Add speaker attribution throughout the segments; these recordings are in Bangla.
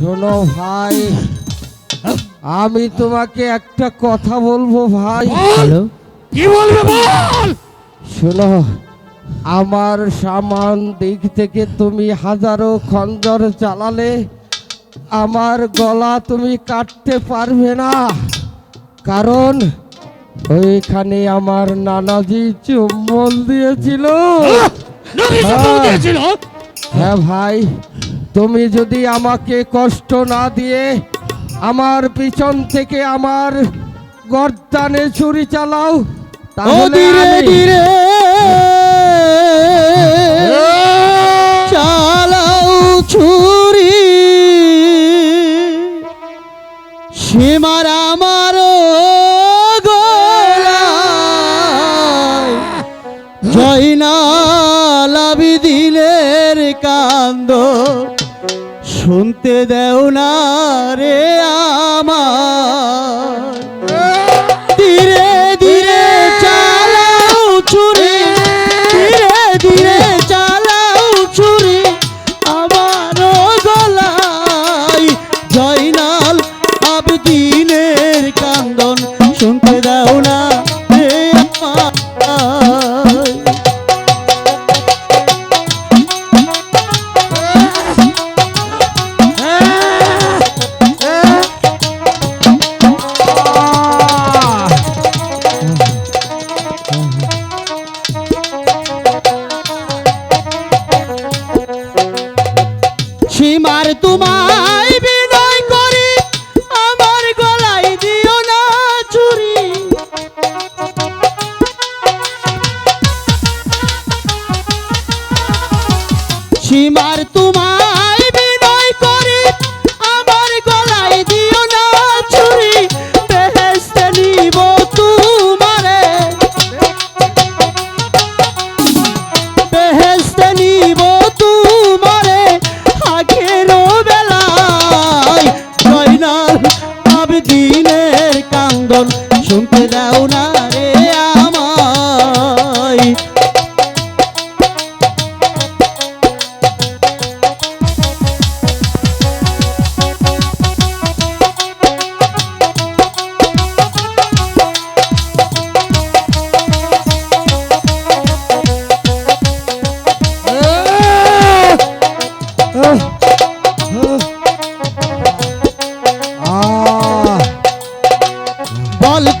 Speaker 1: শোনো ভাই আমি তোমাকে একটা কথা বলব ভাই।
Speaker 2: হ্যালো
Speaker 3: কি বলবে বল?
Speaker 1: শোনো আমার সামান দিক থেকে তুমি হাজারো খঞ্জর চালালে আমার গলা তুমি কাটতে পারবে না। কারণ ওইখানে আমার নানাজি চুম্বল দিয়েছিল। হ্যাঁ।
Speaker 3: দিয়েছিল?
Speaker 1: হ্যাঁ ভাই। তুমি যদি আমাকে কষ্ট না দিয়ে আমার পিছন থেকে আমার গর্দানে ছুরি চালাও তাহলে
Speaker 2: শুনতে দেও না রে আমার। ধীরে ধীরে চালাও ছুরি, ধীরে ধীরে চালাও ছুরি, আমারও গলায় জয়নাল আবদিনের কান্দন। শুনতে দাও না সীমার তোমায় বিনয় করি আমার গলায় দিও না চুরি। সীমার তোমায় কান্দন শুনতে দাও না।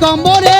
Speaker 2: বল